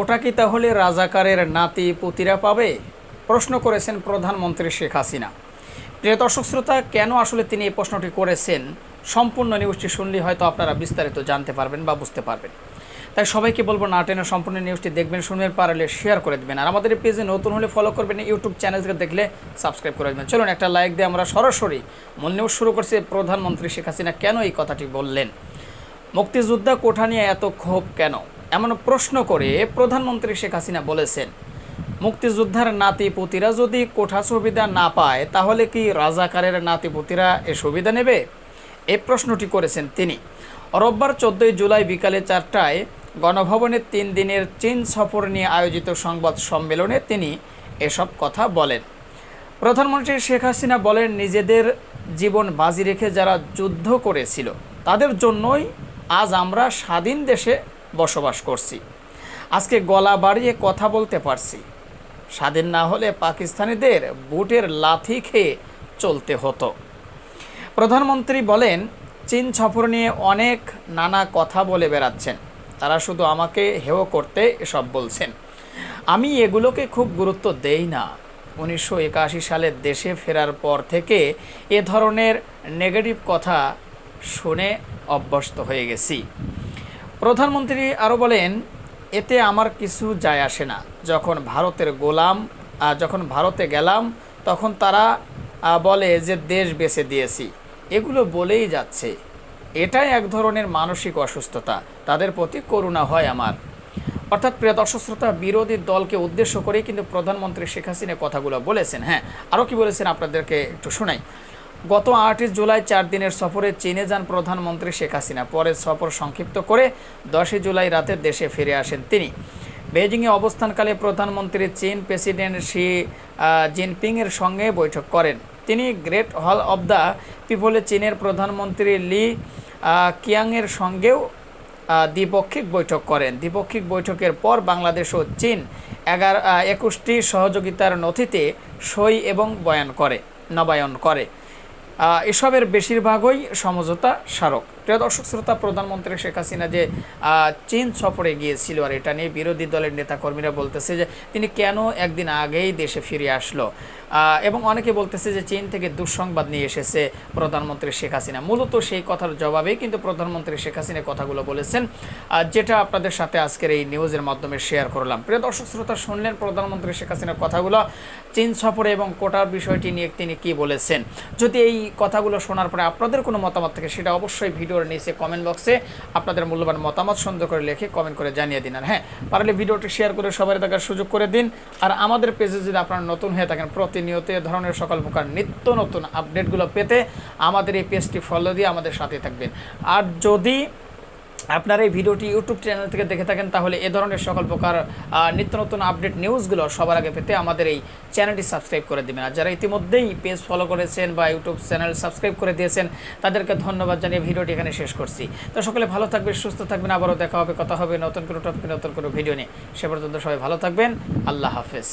কোটা কি তাহলে রাজাকারের নাতি পুতিরা পাবে? প্রশ্ন করেছেন প্রধানমন্ত্রী শেখ হাসিনা। প্রিয় দর্শক শ্রোতা, কেন আসলে তিনি এই প্রশ্নটি করেছেন? সম্পূর্ণ নিউজটি শুনলে হয়তো আপনারা বিস্তারিত জানতে পারবেন বা বুঝতে পারবেন। তাই সবাইকে বলব না টেনে সম্পূর্ণ নিউজটি দেখবেন, শুনবেন, পারলে শেয়ার করে দেবেন। আর আমাদের এই পেজে নতুন হলে ফলো করবেন ইউটিউব চ্যানেলকে দেখলে সাবস্ক্রাইব করে দেবেন। চলুন একটা লাইক দিয়ে আমরা সরাসরি মূল নিউজ শুরু করছি। প্রধানমন্ত্রী শেখ হাসিনা কেন এই কথাটি বললেন? মুক্তিযোদ্ধা কোঠা নিয়ে এত ক্ষোভ কেন? এমন প্রশ্ন করে প্রধানমন্ত্রী শেখ হাসিনা বলেছেন, মুক্তিযোদ্ধার নাতি পুতিরা যদি কোঠা সুবিধা না পায়, তাহলে কি রাজাকারের নাতি পুতিরা এ সুবিধা নেবে? এ প্রশ্নটি করেছেন তিনি। রোববার চোদ্দোই জুলাই বিকালে চারটায় গণভবনের তিন দিনের চীন সফর নিয়ে আয়োজিত সংবাদ সম্মেলনে তিনি এসব কথা বলেন। প্রধানমন্ত্রী শেখ হাসিনা বলেন, নিজেদের জীবন বাজি রেখে যারা যুদ্ধ করেছিল, তাদের জন্যই আজ আমরা স্বাধীন দেশে বসবাস করছি। আজকে গলা বাড়িয়ে কথা বলতে পারছি। স্বাধীন না হলে পাকিস্তানিদের বুটের লাথি খেয়ে চলতে হতো। প্রধানমন্ত্রী বলেন, চীন সফর নিয়ে অনেক নানা কথা বলে বেড়াচ্ছেন। তারা শুধু আমাকে হেয় করতে এসব বলছেন। আমি এগুলোকে খুব গুরুত্ব দেই না। উনিশশো একাশি সালের দেশে ফেরার পর থেকে এ ধরনের নেগেটিভ কথা শুনে অভ্যস্ত হয়ে গেছি। প্রধানমন্ত্রী আরও বলেন, এতে আমার কিছু যায় আসে না। যখন ভারতের গোলাম যখন ভারতে গেলাম, তখন তারা বলে যে দেশ বেছে দিয়েছি। এগুলো বলেই যাচ্ছে। এটাই এক ধরনের মানসিক অসুস্থতা। তাদের প্রতি করুণা হয় আমার। অর্থাৎ প্রিয় দর্শক শ্রোতা, বিরোধী দলকে উদ্দেশ্য করেই কিন্তু প্রধানমন্ত্রী শেখ হাসিনা কথাগুলো বলেছেন। হ্যাঁ আরও কি বলেছেন আপনাদেরকে একটু শোনাই। গত আটই জুলাই চার দিনের সফরে চীনে যান প্রধানমন্ত্রী শেখ হাসিনা। পরে সফর সংক্ষিপ্ত করে দশই জুলাই রাতে দেশে ফিরে আসেন তিনি। বেজিংয়ে অবস্থানকালে প্রধানমন্ত্রী চীন প্রেসিডেন্ট শি জিনপিংয়ের সঙ্গে বৈঠক করেন। তিনি গ্রেট হল অব দ্য পিপলে চীনের প্রধানমন্ত্রী লি কিয়াংয়ের সঙ্গেও দ্বিপক্ষিক বৈঠক করেন। দ্বিপক্ষিক বৈঠকের পর বাংলাদেশ ও চীন এগারো একুশটি সহযোগিতার নথিতে সই এবং বয়ান করে, নবায়ন করে। এসবের বেশিরভাগই সমঝোতা স্মারক। প্রিয় দর্শক, শ্রোতা, প্রধানমন্ত্রী শেখ হাসিনা যে চীন সফরে গিয়েছিল আর এটা নিয়ে বিরোধী দলের নেতাকর্মীরা বলতেছে যে, তিনি কেন একদিন আগেই দেশে ফিরে আসলো? এবং অনেকে বলতেছে যে, চীন থেকে দুঃসংবাদ নিয়ে এসেছে প্রধানমন্ত্রী শেখ হাসিনা। মূলত সেই কথার জবাবেই কিন্তু প্রধানমন্ত্রী শেখ হাসিনা কথাগুলো বলেছেন। যেটা আপনাদের সাথে আজকের এই নিউজের মাধ্যমে শেয়ার করলাম। প্রিয় দর্শক, শ্রোতা, শুনলেন প্রধানমন্ত্রী শেখ হাসিনার কথাগুলো, চীন সফরে এবং কোটার বিষয়টি নিয়ে তিনি কি বলেছেন? যদি এই কথাগুলো শোনার পরে আপনাদের কোনো মতামত থাকে, সেটা অবশ্যই ভিডিওর নিচে কমেন্ট বক্সে আপনাদের মূল্যবান মতামত সুন্দর করে লিখে কমেন্ট করে জানিয়ে দিন। আর হ্যাঁ পারলে ভিডিওটি শেয়ার করে সবাই দেখার সুযোগ করে দিন। আর আমাদের পেজে যদি আপনারা নতুন হয়ে থাকেন, প্রতিনিয়ত এ ধরনের সকল প্রকার নিত্য নতুন আপডেটগুলো পেতে আমাদের এই পেজটি ফলো দিয়ে আমাদের সাথে থাকবেন। আর যদি আপনারা এই ভিডিওটি ইউটিউব চ্যানেল থেকে দেখে থাকেন, তাহলে এ ধরনের সকল প্রকার নিত্য নতুন আপডেট নিউজগুলো সবার আগে পেতে আমাদের এই চ্যানেলটি সাবস্ক্রাইব করে দেবেন। আর যারা ইতিমধ্যেই পেজ ফলো করেছেন বা ইউটিউব চ্যানেল সাবস্ক্রাইব করে দিয়েছেন, তাদেরকে ধন্যবাদ জানিয়ে ভিডিওটি এখানে শেষ করছি। তো সকলে ভালো থাকবেন, সুস্থ থাকবেন, আবারও দেখা হবে, কথা হবে নতুন কোনো টপিক নতুন কোনো ভিডিও নিয়ে। সে পর্যন্ত সবাই ভালো থাকবেন, আল্লাহ হাফেজ।